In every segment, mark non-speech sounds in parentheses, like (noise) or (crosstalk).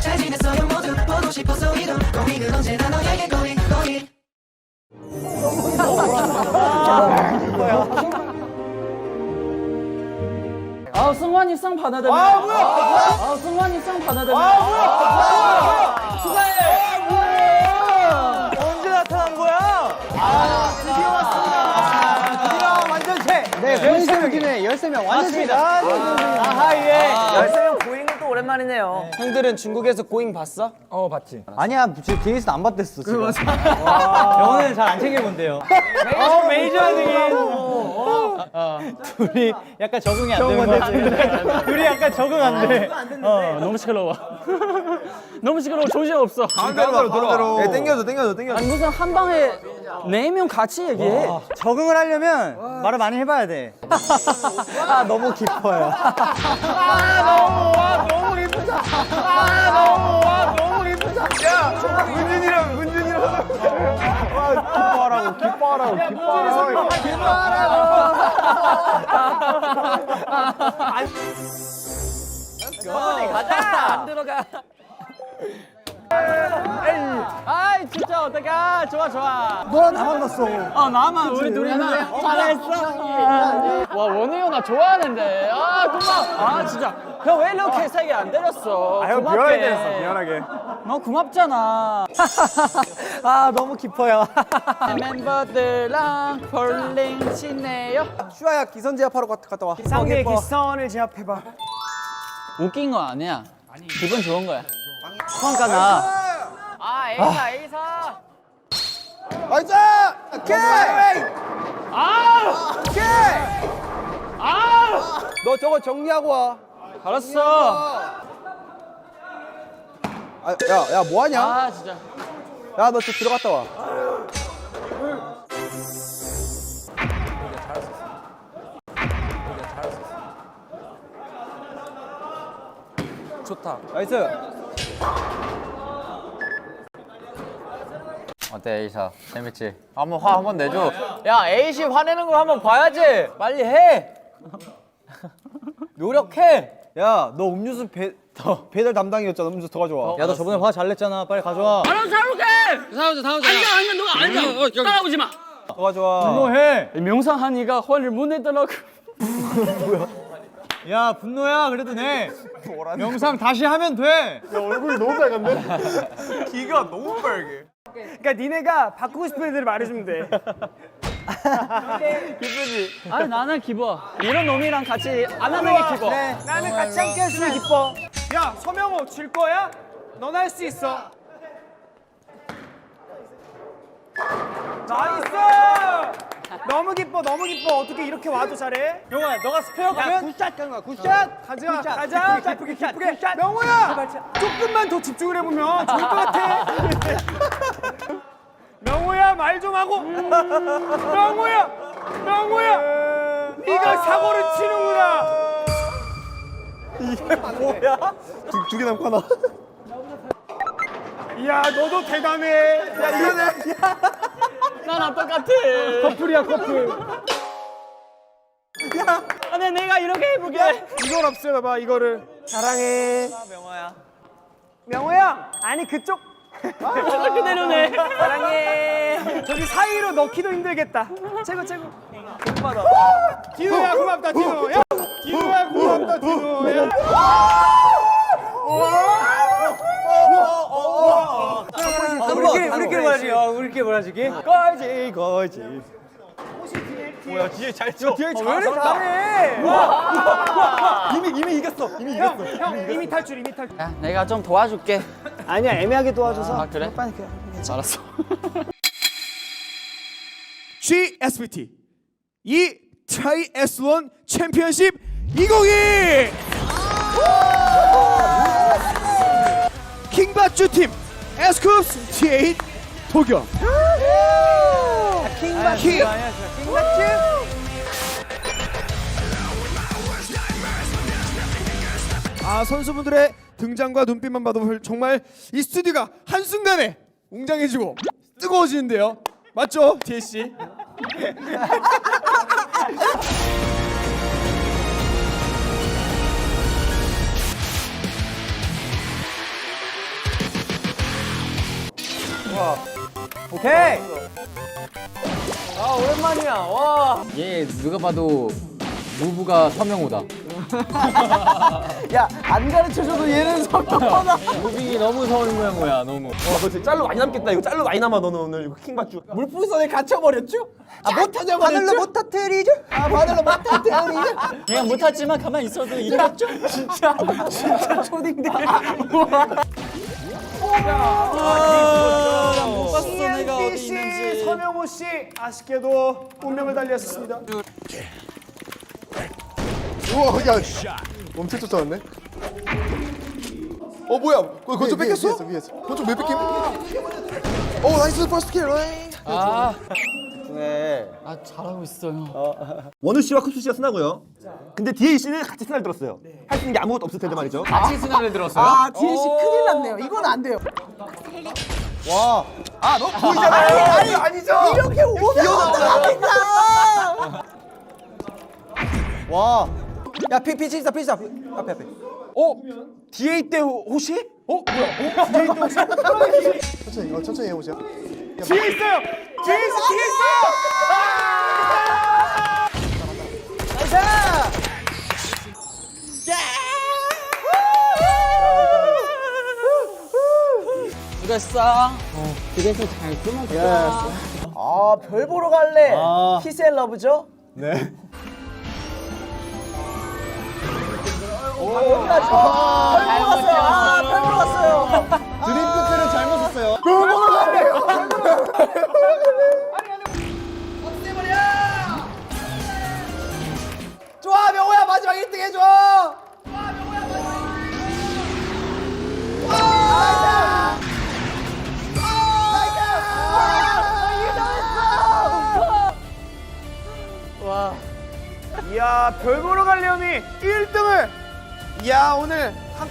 잘 지냈어요 모두 보고 싶었어 이도 고민은 언제나 너에게 고민 고민 아 승환이 상 받아들면 아 뭐야 아 승환이 상 받아들면 아 뭐야 축하해 언제 나타난 거야? 아, 드디어 왔습니다. 드디어 완전체. 네, 13명이네. 13명 완전체다. 아하, 예. 13명 고잉은 또 오랜만이네요. 형들은 중국에서 고잉 봤어? 어 봤지. 아니야, 지금 뒤에서 안 봤댔어. 지금. 영어는 잘 안 챙겨본대요. 어, 메이저 등 둘이 약간 적응이 안 되는 거 같아. 둘이 약간 적응 안 돼. 어 너무 시끄러워 (laughs) 너무 시끄러워 정신 없어 가운데로 가운데로. 네, 땡겨줘 땡겨줘 땡겨줘. 아니 무슨 한 방에 네 명 같이 얘기해. 적응을 하려면 말을 많이 해봐야 돼. (laughs) 아, 너무 깊어요. 문준이랑 문준이랑. 와 기뻐하라고 기뻐하라고 기뻐하라고. 안 들어가 아이 진짜 어떡해. 좋아 좋아. 너랑 나만 봤어. 어 나만 우리 둘이 하나 잘했어. 와 원우 형 나 좋아하는데. 아 고마워. 아 진짜. 형 왜 이렇게 세게 안 때렸어? 아, 형 고맙게. 미안하게. 너 고맙잖아. (laughs) 아, 너무 깊어요. (laughs) 멤버들랑 볼링 치네요. 슈아야, 기선 제압하러 갔- 갔다 와. 기상의 기선을 제압해봐. 웃긴 거 아니야? 기분 좋은 거야 성과 나. 아 에이사 에이사 나이스. 오케이. 아 오케이. 아! 너 저거 정리하고 와. 알았어 아, 야, 야, 뭐 하냐? 아 진짜 야, 너 저 들어갔다 와. 좋다. 나이스. 어때 에이사 재밌지? 한번 화 한번 내줘 야, 에이씨 화내는 걸 한번 봐야지. 빨리 해. (laughs) 노력해. 야, 너 음료수 배, 배달 담당이었잖아. 음료수 더 가져와. 야, 너 저번에 화 잘 냈잖아. 빨리 가져와. 알았어 사올게 사오자 사오자 앉아 앉아 너가 앉아 어, 따라오지 마더 가져와. 분노해. 명상하니가 화를 못 내더라고 야, (laughs) 분노야. 그래도 내. 영상 다시 하면 돼. 얼굴이 너무 빨간데? (laughs) 귀가 너무 빨개. 그러니까 니네가 바꾸고 싶은 애들 말해주면 돼. (laughs) 아니 나는 기뻐 이런 놈이랑 같이 안 하는 게 기뻐 나는 같이 함께 해주면 기뻐. 야, 서명호 줄 거야? 넌 할 수 있어. 나이스! 너무 기뻐, 너무 기뻐. 어떻게 이렇게 와도 잘해? 영호야, 너가 스페어 가면 굿샷 가는 거야. 굿샷. 가자, 가자. 기쁘게, 기쁘게. 명호야, 조금만 더 집중을 해보면 좋을 것 같아. (laughs) 명호야, 말 좀 하고. 명호야, 명호야. 네가 사고를 치는구나. 두 개 남고 하나. 이야, 너도 대단해. 야, 이거는 (laughs) 나랑 똑같아 커플이야, 커플. 아니 내가 이렇게 해볼게 이걸 없애봐봐, 이거를. 사랑해. 명호야. 명호야, 아니 그쪽. 이렇게 내려내 사랑해. 저기 사이로 넣기도 힘들겠다. 최고, 최고. 고맙다. 디노야, 고맙다, 디노. 야, 디노야, 고맙다, 디노. 야. 우리끼리 우리끼리 말하지. 우리끼리 말하지. 거지 거지. 뭐야 뒤에 잘 쳐. 뒤에 잘 잘해. 이미 이미 이겼어. 이미 이겼어. 형 이미 탈출 이미 탈출. 야 내가 좀 도와줄게 아니야 애매하게 도와줘서. 아 그래? 빨리 그래. 알았어 (laughs) GSPT 이 트라이 S1 챔피언십 2022 킹받주 팀 에스쿱스 T8 도겸. 킹마킹. 아 선수분들의 등장과 눈빛만 봐도 정말 이 스튜디오가 한 순간에 웅장해지고 뜨거워지는데요. 맞죠, 디에 씨? 와. 오케이. 아 오랜만이야. 와. 얘 누가 봐도 무브가 서명호다. (laughs) 야 안 가르쳐줘도 얘는 성격하다. (laughs) 무빙이 너무 서울 모양호야 너무. 너 진짜 짤로 많이 남겠다. 이거 짤로 많이 남아 너는 오늘 이거 킹 받죠. 물풍선에 갇혀버렸죠? 아못 타져 버렸죠? 바늘로 못 터뜨리죠? 아 바늘로 못 터뜨리죠? 그냥 (laughs) 못하지만 가만히 있어도 이겼죠? 진짜 진짜 초딩들. 못 봤어 내가 어디 있는지 서명호 씨 아쉽게도 운명을 달리했습니다. 우와 야 씨. 엄청 쫓아왔네 어 뭐야 그 건조 뺏겼어? 위에서 위에서 건조 왜 뺏김? 오 나이스 퍼스트 킬아 잘하고 있어요 원우 씨와 쿱스 씨가 스나고요. 근데 디에이 씨는 같이 스나를 들었어요. 할 수 있는 게 아무것도 없을 텐데 말이죠. 같이 스나를 들었어요? 아 디에 씨 큰일 났네요. 이건 안 돼요. 아너 보이잖아. 아니 아니 죠. 이렇게 오면 어떡합니까? 와. 야 피, 피, 피자, 피자. 앞에, 앞에. 어? 디에이 때 호- 호시? 어 뭐야? 어? 디에이 때 호시? 천천히 어, 천천히 해보자 뒤에 있어요. 뒤에 있어. 뒤에 있어. 수고했어 그래서 잘 끊었어 아, 별 보러 갈래. 키스 앤 러브죠? 네잘 먹었어요. 아, 별 보러 갔어요. 드림피트를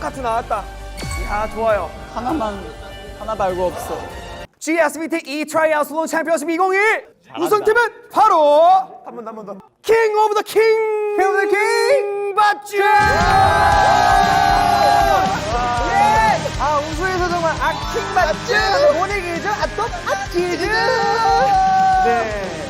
오늘 한 카트 나왔다. 이야 좋아요. 하나만 하나 말고 없어 GSBT E 트라이아웃 슬론 챔피언십 2021 우승팀은 바로 한번더한번 더. 킹 오브 더 킹. 킹 오브 더 킹. 맞죠? 아, 우수에서 정말 아킹 맞죠? 모닝이죠? 아또 아키즈. 네.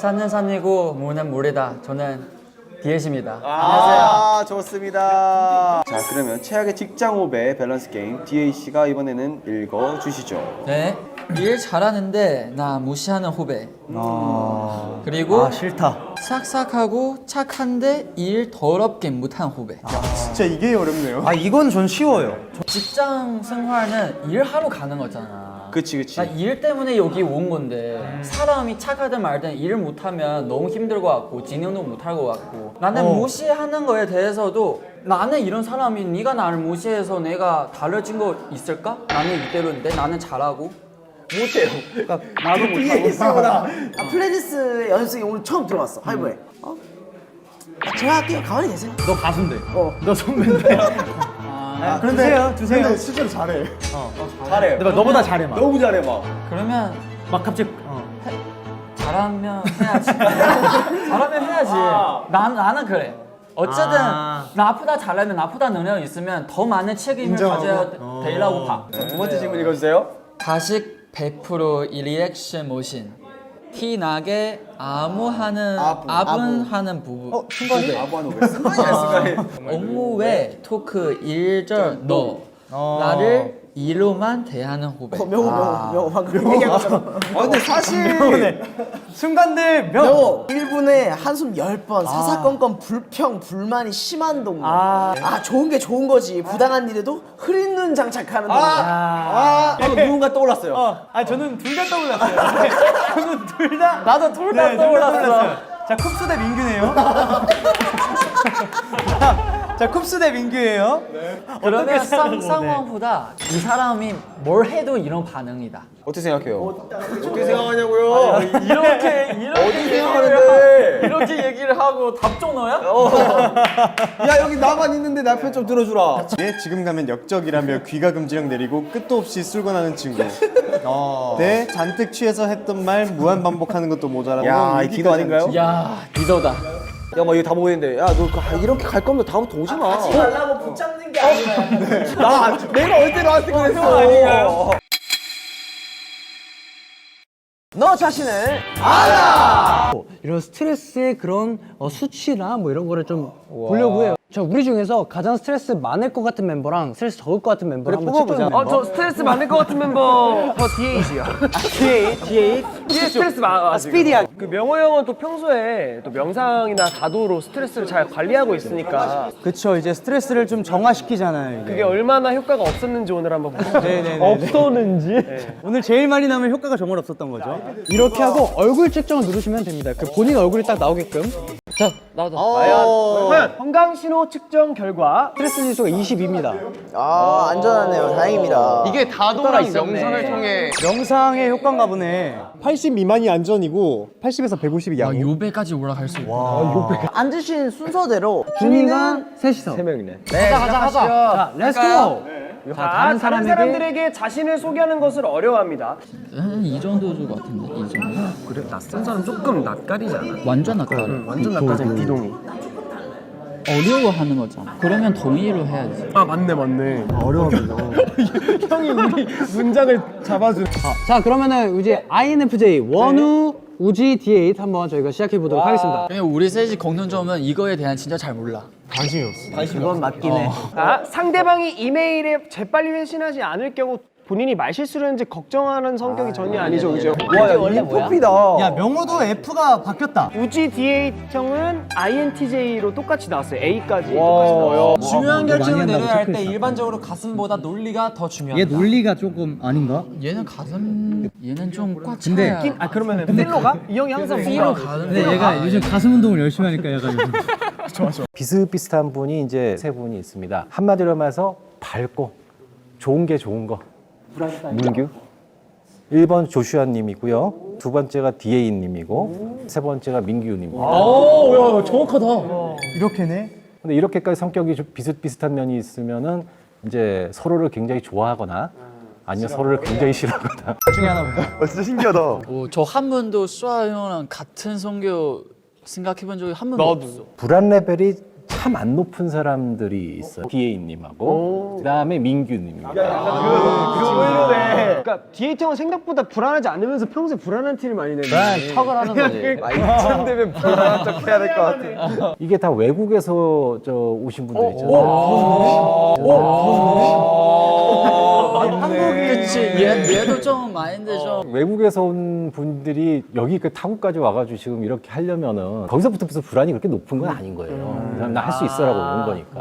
산은 산이고 물은 물이다 저는 디에시입니다 아 좋습니다. 자 그러면 최악의 직장 호배 밸런스 게임 DAC가 이번에는 읽어 주시죠. 네. 일 잘하는데 나 무시하는 후배. 그리고 아 싫다. 싹싹하고 착한데 일 더럽게 못한 후배. 진짜 이게 어렵네요 아 이건 전 쉬워요. 직장 생활은 일하러 가는 거잖아. 그치 그치. 나 일 때문에 여기 온 건데 사람이 착하든 말든 일 못하면 너무 힘들 것 같고 진행도 못할 것 같고 나는 무시하는 거에 대해서도 나는 이런 사람이 네가 나를 무시해서 내가 달라진 거 있을까? 나는 이대로인데 나는 잘하고 못해요 (laughs) 나도 못하고 아, 플레디스 연습생이 오늘 처음 들어왔어. 하이브에. 어? 아, 제가 할게요. 가만히 계세요. 너 가수인데 너 선배인데. (laughs) 아, 그런데 주세요. 근데 실제로 잘해 잘해. 내가 너보다 잘해 막. 너무 잘해 막. 그러면 막 갑자기. 잘하면 해야지. (laughs) 잘하면 해야지. 난, 나는 그래. 어쨌든 나보다 잘하면 나보다 능력 있으면 더 많은 책임을 인정하고. 가져야 되라고 봐. 두 번째 질문 읽어주세요. 가식 100% 리액션 모신 티 나게 아무 하는 아분 하는 부부 어, 순간이? 아부하는 왜 순간이야 순간이. 업무 외 토크 일절 너. 나를 일로만 대하는 후배 명호, 명호, 명호. 방금 얘기한 것처럼. 아 근데 사실 순간들 명. 명호. 1분에 한숨 10번, 사사건건 불평, 불만이 심한 동무. 아. 좋은 게 좋은 거지. 부당한 일에도 흐린 눈 장착하는 동무. 아, 아, 누군가 떠올랐어요. 아 저는 둘 다 떠올랐어요. (laughs) 저는 둘 다. 나도 둘 다 네, 둘다 떠올랐어 떠올랐어요. 자 쿱스 대 민규네요. 자 (laughs) 쿱스 대 민규예요. 그러면 상, 생각하고, 상황보다 이 사람이 뭘 해도 이런 반응이다 어떻게 생각해요? 어떻게 생각하냐고요? 이렇게 (laughs) 이렇게 어디 얘기를 생각하는데? 하- 이렇게 얘기를 하고 답정 너야? (laughs) 야 여기 나만 있는데 나 편 좀 들어주라. 네, 지금 가면 역적이라며 귀가 금지령 내리고 끝도 없이 술권하는 친구 네 잔뜩 취해서 했던 말 무한 반복하는 것도 모자라고 야, 이 디노 아닌가요? 야 리더다 야뭐 이거 다 보고 있는데 야너 이렇게 갈 거면 다음부터 오지 마. 하지 말라고 붙잡는 게나 내가 언제 너한테 그랬어? 아닌가요? 너 자신을 이런 스트레스의 그런 어, 수치나 뭐 이런 거를 좀 보려고 해요. 저 우리 중에서 가장 스트레스 많을 것 같은 멤버랑 스트레스 적을 것 같은 멤버를 한번 측정해 어, 저 스트레스 많을 것 같은 멤버 저 DH요. DH? DH? DH 스트레스 많아. 스피디야. 그 명호 형은 또 평소에 또 명상이나 다도로 스트레스를 잘 관리하고 있으니까 그쵸 이제 스트레스를 좀 정화시키잖아요. 이게. 그게 얼마나 효과가 없었는지 오늘 한번 보자. 네네네. 없었는지. 오늘 제일 많이 나면 효과가 정말 없었던 거죠. 이렇게 하고 얼굴 측정을 누르시면 됩니다. 그 본인 얼굴이 딱 나오게끔. 자, 나도. 과연 건강 신호 측정 결과 스트레스 지수가 22입니다. 아 안전하네요 다행입니다 이게 다도랑 명상을 통해 명상의 효과인가 보네. 80 미만이 안전이고 80에서 150이 양. 요배까지 올라갈 수 있어. 앉으신 순서대로 준이가 셋이서. 세 명이네. 가자, 가자, 가자. 자, 렛츠고. 자, 다른, 사람들에게 자신을 소개하는 것을 어려워합니다. 이 정도 것 같은데 이 정도. 그래 낯선 사람 조금 낯가리지 않아? 완전 낯가려. 완전 낯가리잖아 비동이. 어려워하는 거잖아. 그러면 동의로 해야지. 아 맞네 맞네. 어려워요. (laughs) 형이 우리 문장을 잡아준. 자, 그러면은 이제 INFJ 원우 우지 D8 한번 저희가 시작해 보도록 하겠습니다. 그냥 우리 셋이 공통점은 이거에 대한 진짜 잘 몰라. 그건 맞긴 해 아, 상대방이 이메일에 재빨리 회신하지 않을 경우 본인이 말실수를 했는지 걱정하는 성격이 전혀 아니죠, 그죠? 원래 뭐야? 야 명호도 F가 바뀌었다. 우지 D8 형은 INTJ로 똑같이 나왔어요. A까지 똑같이 나와요. 중요한 결정을 내려야 할 때 체크했어. 일반적으로 가슴보다 논리가 더. 얘 논리가 조금 아닌가? 얘는 가슴 얘는 좀꽉 근데- 차야. 아 그러면은 필로가 이 형이 항상 뭔가 가는 근데 얘가 요즘 가슴 운동을 열심히 하니까 약간 요즘 (laughs) 비슷비슷한 분이 이제 세 분이 있습니다. 한마디로 말해서 밝고 좋은 게 좋은 거. 문규. 1번 조슈아 님이고요. 두 번째가 디에이 님이고 세 번째가 민규 님입니다. 이렇게네. 근데 이렇게까지 성격이 좀 비슷비슷한 면이 있으면은 이제 서로를 굉장히 좋아하거나 아니면 서로를 굉장히 싫어하거나 (laughs) 저한 번도 수아 형랑 같은 성격 생각해 본 적이 한 번도 없어. 불안 레벨이 참 안 높은 사람들이 있어요. 디에이 님하고 그다음에 민규 님입니다. 그러네. 그러니까 D8 형은 생각보다 불안하지 않으면서 평소에 불안한 티를 많이 내는. 척을 하는 거지. 이쯤 되면 불안한 척 해야 될 것 같아. 이게 다 외국에서 저 오신 분들 있잖아요. 그치 얘 얘도 좀 마인드 좀. 외국에서 온 분들이 여기 그 타국까지 와가지고 지금 이렇게 하려면은 거기서부터 무슨 불안이 그렇게 높은 건 아닌 거예요. 나할 수 있어라고 온 거니까.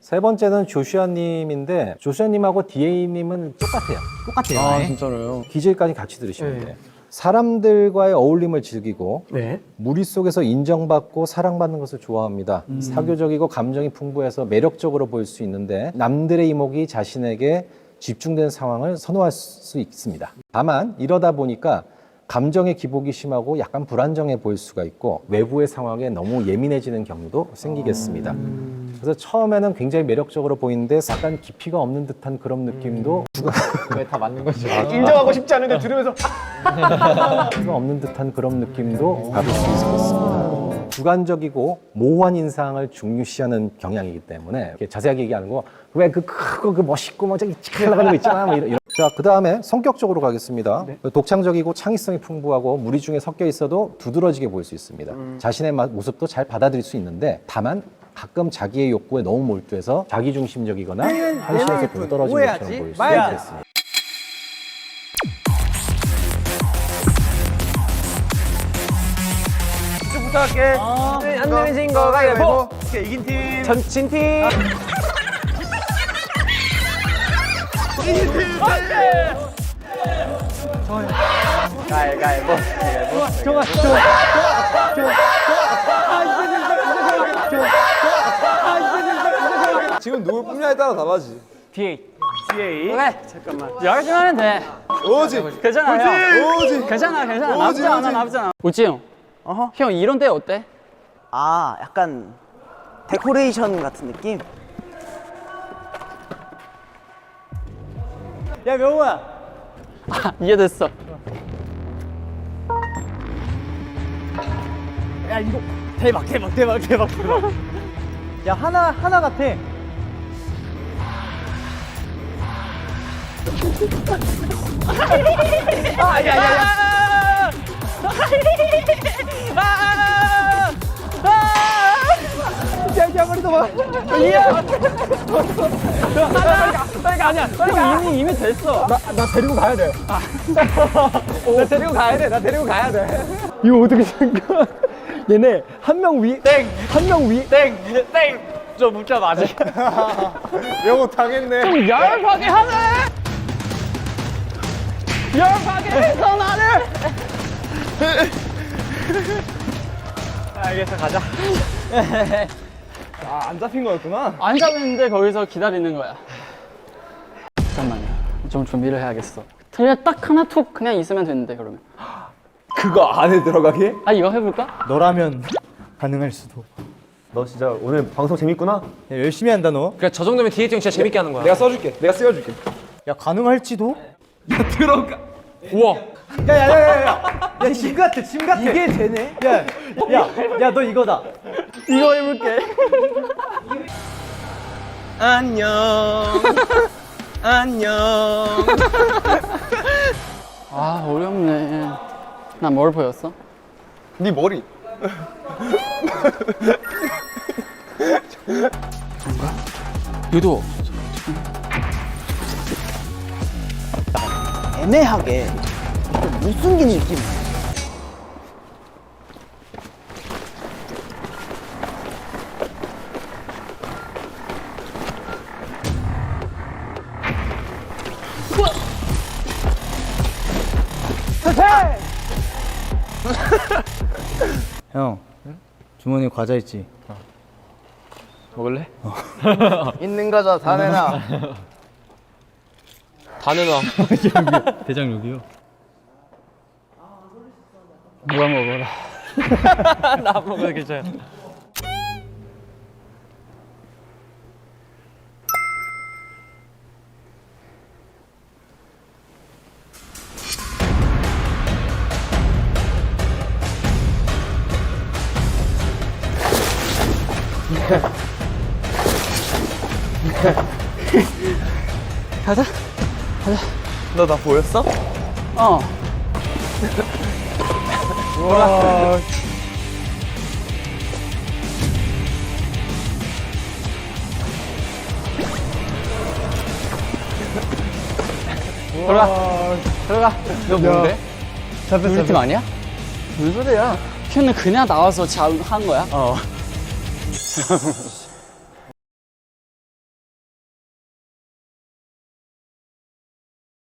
세 번째는 조슈아님인데 조슈아님하고 디에이님은 똑같아요. 똑같아요. 아, 진짜로요? 기질까지 같이 들으시면 돼요. 사람들과의 어울림을 즐기고 네. 무리 속에서 인정받고 사랑받는 것을 좋아합니다. 사교적이고 감정이 풍부해서 매력적으로 보일 수 있는데 남들의 이목이 자신에게 집중된 상황을 선호할 수 있습니다. 다만 이러다 보니까 감정의 기복이 심하고 약간 불안정해 보일 수가 있고 외부의 상황에 너무 예민해지는 경우도 생기겠습니다. 그래서 처음에는 굉장히 매력적으로 보이는데 약간 깊이가 없는 듯한 그런 느낌도 다 맞는 (laughs) 거지. 인정하고 싶지 않은데 들으면서 깊이가 없는 듯한 그런 느낌도 받을 수 있겠습니다. 주관적이고 모호한 인상을 중요시하는 경향이기 때문에 이렇게 자세하게 얘기하는 거 왜 그 크고 그 멋있고 뭐 저기 칙 올라가는 거 있잖아 뭐 이런, 이런. 자 그 다음에 성격적으로 가겠습니다 독창적이고 창의성이 풍부하고 무리 중에 섞여 있어도 두드러지게 보일 수 있습니다 자신의 마- 모습도 잘 받아들일 수 있는데 다만 가끔 자기의 욕구에 너무 몰두해서 자기중심적이거나 현실에서 동떨어진 것처럼 보일 수 있겠습니다 부탁할게. 네, 안 내면 거 가위바위보. 이긴 팀. 전진 팀. (laughs) 가위바위보. 좋아 좋아. 지금 누굴 뽑냐에 따라 다르지. D8. D8. 그래. 잠깐만. 열심히 하면 돼. 오지. 괜찮아요. 오지. 괜찮아 괜찮아. 나쁘지 않아 나쁘지 않아. 우지 형. 어허. 형 이런 데 어때? 아 약간 데코레이션 같은 느낌? 야 명호야. 아, 이해됐어. 야 이거 대박 대박 대박 대박 대박. 야 하나 하나 같아. 아야야야. 아, 아, 아, 이미 이미 됐어. 나 데리고 가야 돼. 나 데리고 가야 돼. 나 데리고 가야 돼. 이거 어떻게 생각? 얘네 한 명 위, 땡, 한 명 위, 땡, 땡. 저 문자 맞아. 영어 당했네. 좀 열받게 하네. 열받게 해서 나를. 알겠어, 가자. 아, 안 잡힌 거였구나. 안 잡는데 거기서 기다리는 거야. 잠깐만요. 좀 준비를 해야겠어. 그냥 딱 하나 툭 그냥 있으면 되는데 그러면. 그거 안에 들어가게? 아 이거 해볼까? 너라면 가능할 수도. 너 진짜 오늘 방송 재밌구나. 야, 열심히 한다 너. 그래, 저 정도면 디에이팅 진짜 재밌게 하는 거야. 내가 써줄게. 내가 쓰여줄게. 야 가능할지도? 들어가. 우와. 야, 짐 같아, 짐 같아. 이게 되네? 야, 야, 야, 너 이거다. 이거 해볼게. 안녕. 안녕. 아 어렵네. 나뭘 보였어? 네 머리. 유도. 애매하게 못 숨기는 느낌. 형, 주머니 과자 있지? 먹을래? (laughs) 있는 거죠, 다 내놔. (laughs) 다 내놔. 대장 여기요. 누가 먹어라. (laughs) 나 먹어도 괜찮아. 너나 보였어? 어. (laughs) 들어가. 들어가. 너 뭔데? 우리 팀 아니야? 무슨 소리야? 걔는 그냥 나와서 잘한 거야? 어. (laughs)